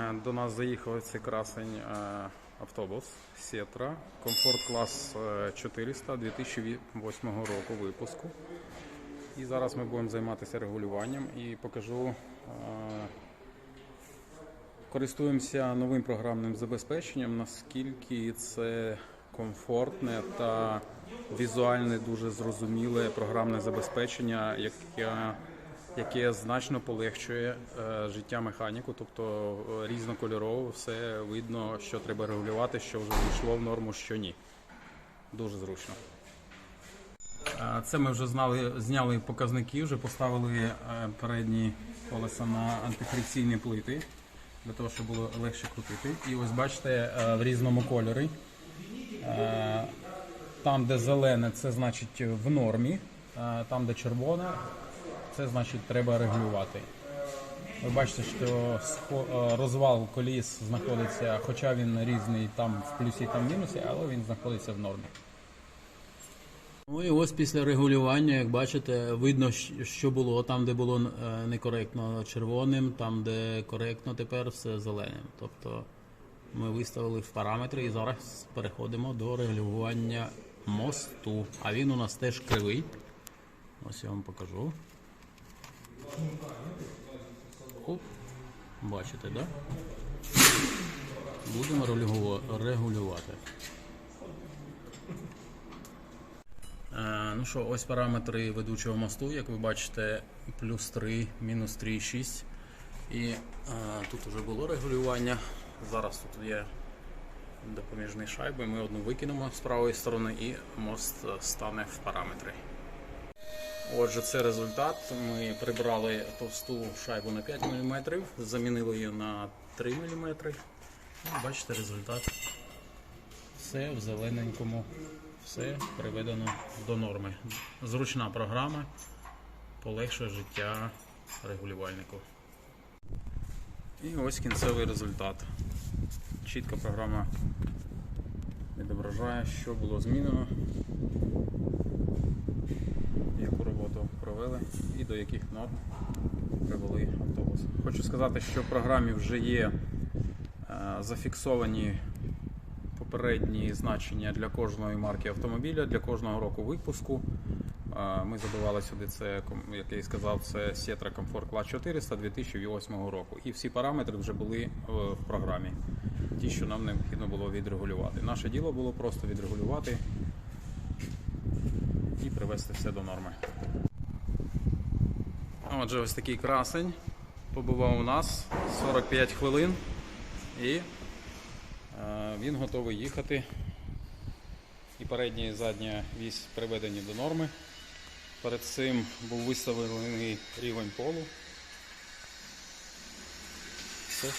Е, До нас заїхав цей красень е, автобус Сетра, комфорт клас е, 400 2008 року випуску. І зараз ми будемо займатися регулюванням і покажу. е, Користуємося новим програмним забезпеченням, наскільки це комфортне та візуальне, дуже зрозуміле програмне забезпечення, яке, яке значно полегшує е, життя механіку, тобто е, різнокольорово все видно, що треба регулювати, що вже війшло в норму, що ні. Дуже зручно. Е, Це ми вже знали, зняли показники, вже поставили передні колеса на антифрикційні плити для того, щоб було легше крутити. І ось бачите в різному кольорі. Там, де зелене, це значить в нормі, там, де червоне, це значить треба регулювати. Ви бачите, що е, розвал коліс знаходиться, хоча він різний там в плюсі, там в мінусі, але він знаходиться в нормі. Ну і ось після регулювання, як бачите, видно, що було там, де було е, некоректно червоним, там, де коректно тепер все зеленим. Тобто ми виставили в параметри і зараз переходимо до регулювання мосту. А він у нас теж кривий. Ось я вам покажу. Оп. Бачите, так? Да? Будемо регулювати. Е, Ну що, ось параметри ведучого мосту, як ви бачите, плюс 3, мінус 3,6. І е, тут вже було регулювання. Зараз тут є допоміжні шайби. Ми одну викинемо з правої сторони і мост стане в параметри. Отже, це результат. Ми прибрали товсту шайбу на 5 мм, замінили її на 3 мм. Бачите результат. Все в зелененькому, все приведено до норми. Зручна програма, полегшує життя регулювальнику. І ось кінцевий результат. Чітка програма відображає, що було змінено, провели і до яких норм привели автобус. Хочу сказати, що в програмі вже є е, зафіксовані попередні значення для кожної марки автомобіля, для кожного року випуску. Е, Ми забивали сюди це, як я і сказав, це Sietra Comfort Class 400 2008 року. І всі параметри вже були е, в програмі. Ті, що нам необхідно було відрегулювати. Наше діло було просто відрегулювати і привести все до норми. Отже, ось такий красень побував у нас 45 хвилин і е, він готовий їхати. І передня і задня вісь приведені до норми. Перед цим був виставлений рівень полу. Все.